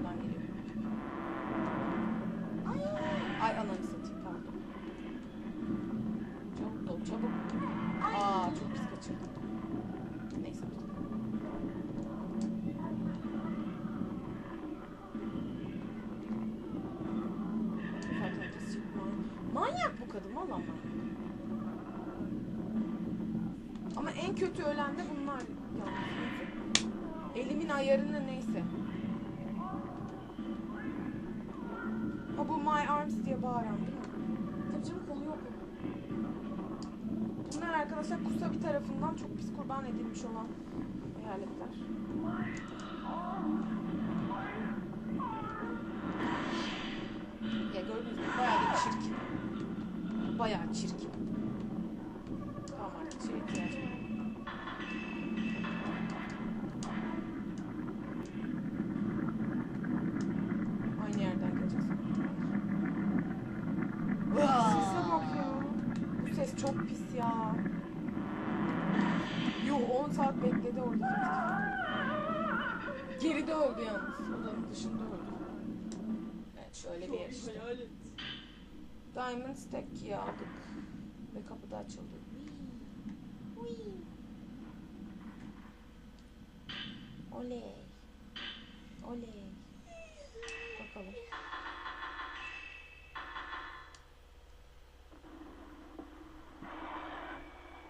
Şuradan geliyor. Ay ananı satayım pardon. Çabuk dol çabuk. Aa çok pis kaçırdım. Neyse. Manyak bu kadın valla. Ama en kötü ölen de bunlar. Elimin ayarını neyse. My Arms diye bağıran değil mi? Tabii canım kolu yok. Bunlar arkadaşlar Kusabi tarafından çok pis kurban edilmiş olan hayaletler. Ya gördüğünüz gibi bayağı da çirkin. Bayağı çirkin. Bekledi orada. Geride öldü yalnız. Odanın dışında öldü. Evet şöyle bir yer işte. Diamond Stack key aldık. Ve kapı da açıldı. Oley. Oley. Bakalım.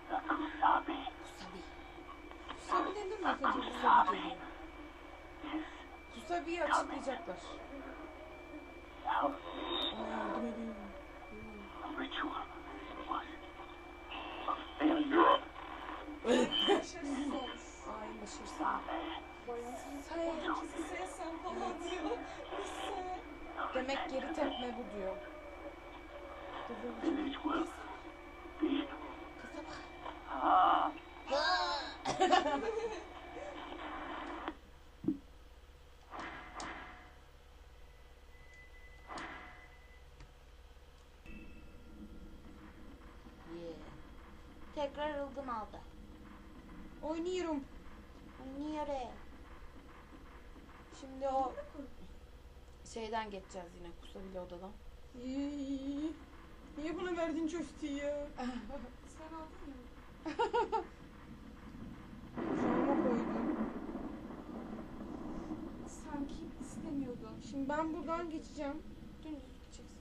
Kusabi Kusabi. Kusabi ne demek acaba Kusabi geliyor? Kusabi'yi açıklayacaklar. help Ona yardım edeyim. ritual was a failure. Başarısız olmuş. Ay başırsın. Bayağı Say. sen sen falan diyor. Sen. Demek geri tepme bu diyor. Village will be Kıza bak. ah, Yeah. Tekrar ılgın aldı. Oynuyorum. Oraya? Şimdi o şeyden geçeceğiz yine Kusabi'li odadan. Niye bana verdin köfteyi ya? Sen aldın ya. Şurama koydum. Sanki istemiyordun. Şimdi ben buradan geçeceğim. Dümdüz gideceksin.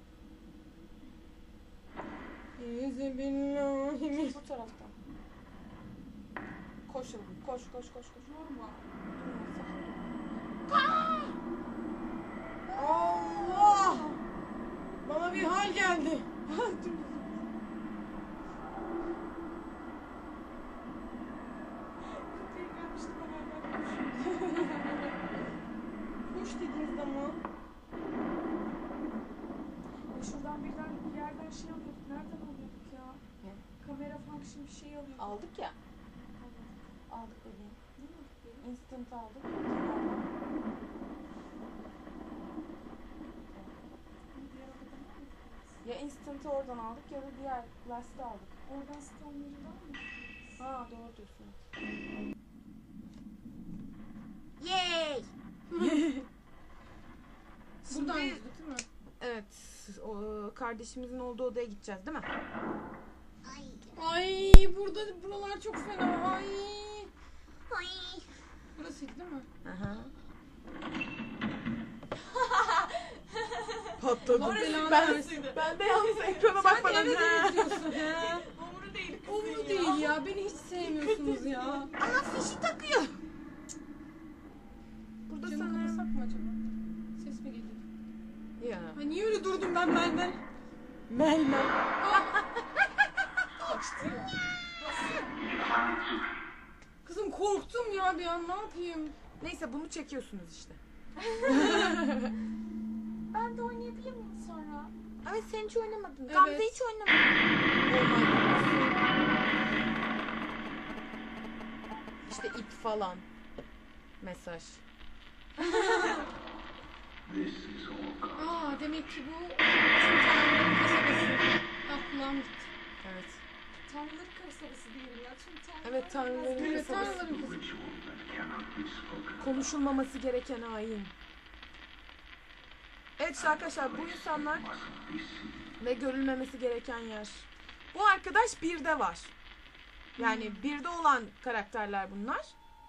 Euzubillahimiz. Bu taraftan. Koş oğlum, koş koş koş koş. Normal. Dediniz ama. Ya şuradan birden bir yerden şey alıyorduk. Nereden alıyorduk ya? Ne? Kamera function bir şey alıyorduk. Aldık ya. Evet. Aldık bebeğim. Değil mi? Benim. Instant aldık. Mı? Ya Instant'ı oradan aldık ya da diğer Last'ı aldık. Oradan stone'larından mı? Ha doğru diyorsun. Yay! Buradan Şimdi- değil mi? Evet. O, kardeşimizin olduğu odaya gideceğiz değil mi? Ay. Ay burada buralar çok fena. Ay. Ay. Burasıydı değil mi? Aha. Patladı. Orası ben, orasıydı. ben de yalnız ekrana Sen bakmadan. eve ha. de ha. Umuru değil Umru değil ya. Beni hiç sevmiyorsunuz ya. Aa fişi takıyor. Burada Camı sanırım. kapasak mı acaba? Ses mi geliyor? Ya. Ha niye öyle durdum ben ben ben? Mel mel. Kaçtı ya. Kızım korktum ya bir an ne yapayım? Neyse bunu çekiyorsunuz işte. Ben de oynayabilir miyim sonra? Evet sen hiç oynamadın. Evet. Gamze hiç oynamadı. İşte ip falan. Mesaj. This is all demek ki bu bizim tanrıların kasabası. Ah kulağım gitti. Evet. Tanrıların kasabası diyelim ya. Çünkü tanrılar Evet tanrıların Evet, kasabası. tanrıların kasabası. Konuşulmaması gereken hain. Evet işte arkadaşlar bu insanlar ve görülmemesi gereken yer. Bu arkadaş birde var. Yani birde olan karakterler bunlar.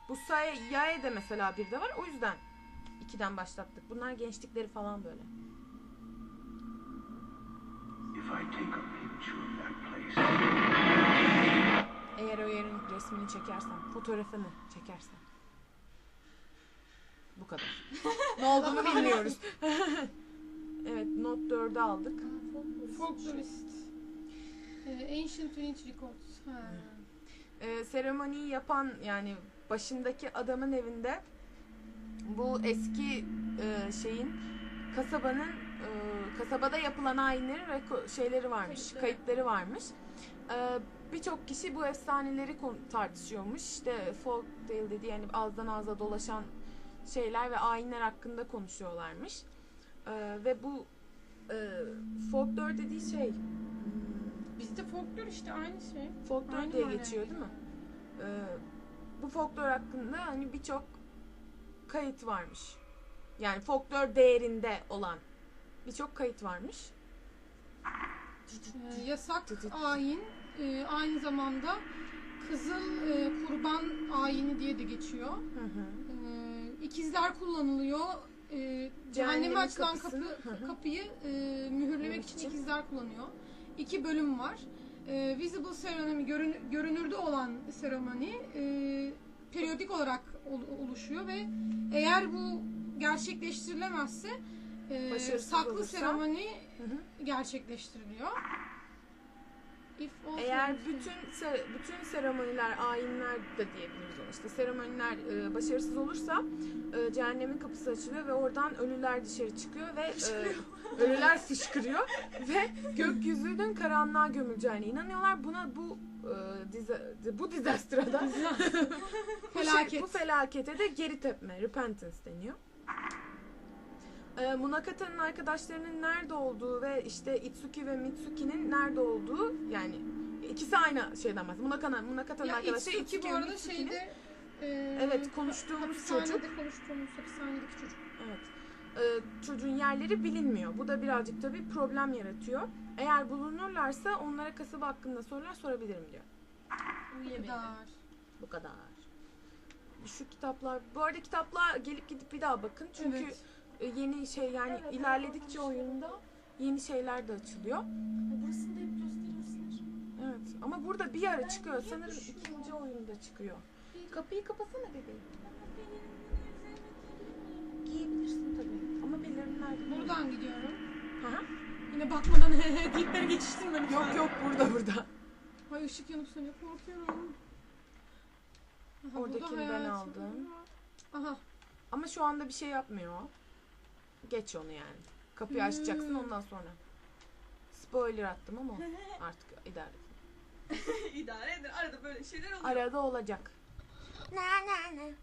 Bu Sae Yae de mesela birde var. O yüzden ikiden başlattık. Bunlar gençlikleri falan böyle. Resmini çekersem, fotoğrafını çekersem. Bu kadar. ne olduğunu bilmiyoruz. evet, not 4'ü aldık. Folklorist. Ee, Ancient Unit Records. Ha. Ee, seremoniyi yapan yani başındaki adamın evinde bu eski e, şeyin kasabanın e, kasabada yapılan ayinlerin reko- şeyleri varmış, Kayıtları. kayıtları varmış. Ee, Birçok kişi bu efsaneleri tartışıyormuş. İşte folk tale dediği yani ağızdan ağza dolaşan şeyler ve ayinler hakkında konuşuyorlarmış. Ee, ve bu e, folklore dediği şey Bizde folklor işte aynı şey. folklor Aynı diye geçiyor değil mi? Ee, bu folklor hakkında hani birçok kayıt varmış. Yani folklor değerinde olan birçok kayıt varmış. Ee, yasak ayin e, aynı zamanda Kızıl e, Kurban ayini diye de geçiyor. Hı hı. Ee, ikizler kullanılıyor. Ee, Cehennemin cehenneme açılan kapı, hı hı. kapıyı e, mühürlemek için için. ikizler kullanıyor. İki bölüm var. Ee, visible seremoni görün, görünürde olan seremoni e, periyodik olarak ol- oluşuyor ve eğer bu gerçekleştirilemezse e, Başarısız saklı olursa- seremoni Hı hı. gerçekleştiriliyor. If all Eğer bütün bütün seremoniler, ayinler de diyebiliriz ona. İşte seremoniler e, başarısız olursa e, cehennemin kapısı açılıyor ve oradan ölüler dışarı çıkıyor ve e, ölüler fışkırıyor ve gökyüzünün karanlığa gömüleceğine inanıyorlar. Buna bu e, bu disaster'a bu, şey- Felaket. bu felakete de geri tepme, repentance deniyor. E, Munakata'nın arkadaşlarının nerede olduğu ve işte Itsuki ve Mitsuki'nin nerede olduğu yani ikisi aynı şeyden bahsediyor. Munakata, Munakata'nın Ya arkadaşı Itsuki Itsuki bu ve arada Mitsuki'nin şeyde e, Evet, konuştuğumuz hapishanede çocuk. konuştuğumuz hapishanedeki çocuk. Evet. Ee, çocuğun yerleri bilinmiyor. Bu da birazcık tabii problem yaratıyor. Eğer bulunurlarsa onlara kasaba hakkında sorular sorabilirim diyor. Bu kadar. Bu kadar. Şu kitaplar, bu arada kitaplar gelip gidip bir daha bakın. Çünkü Evet. E, yeni şey yani Evet, ilerledikçe evet, oyunda yeni şeyler de açılıyor. Burasını da hep gösterirsin. Evet. Ama burada bir ara çıkıyor. Sanırım ikinci oyunda çıkıyor. Kapıyı kapasana bebeğim. Giyebilirsin tabii. Ama belirlenlerde Buradan gidiyorum. Hı. Yine bakmadan deyipleri geçiştirme lütfen. Yok yok burada burada. Ay ışık yanıp sönüyor korkuyorum. Aha, Oradakini ben aldım. Aha. Ama şu anda bir şey yapmıyor. Geç onu yani. Kapıyı açacaksın Hmm. ondan sonra. Spoiler attım ama artık idare et. İdare edin. Arada böyle şeyler oluyor. Arada olacak. Ne ne ne.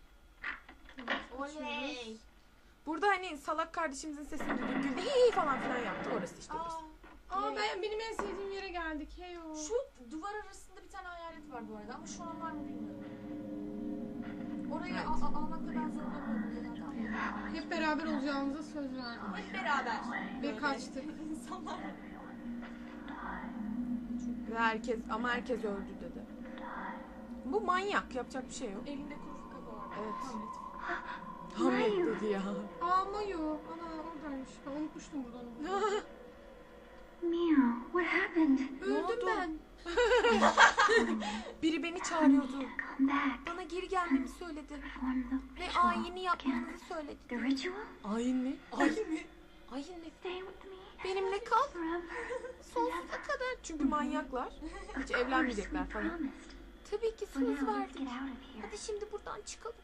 Oley. Burada hani salak kardeşimizin sesini duydum. Güldü "Hii" falan filan yaptı. Orası işte orası. Aa, Aa ben benim en sevdiğim yere geldik. Hey o. şu duvar arasında bir tane hayalet var bu arada ama şu an var mı bilmiyorum. Orayı Evet. almakta ben zorlanıyorum genelde. Hep beraber olacağımıza söz verdik. Hep beraber. Ve kaçtık. İnsanlar. Ve herkes ama herkes öldü dedi. Bu manyak. Yapacak bir şey yok. Elinde kuru kafa var. Evet. Hamlet. Hamlet dedi ya. Aa Mayu. Ana oradaymış. Ben unutmuştum burada onu. Meow, what happened? Öldüm ben. Biri beni çağırıyordu. Come back. Geri gelmemi söyledi. Ve ayini yapmanızı söyledi. Ayin mi? Ayin mi? Ayin mi? Benimle kal. Sonsuza kadar. Çünkü manyaklar. Hiç evlenmeyecekler falan. Tabii ki söz verdik. Hadi şimdi buradan çıkalım.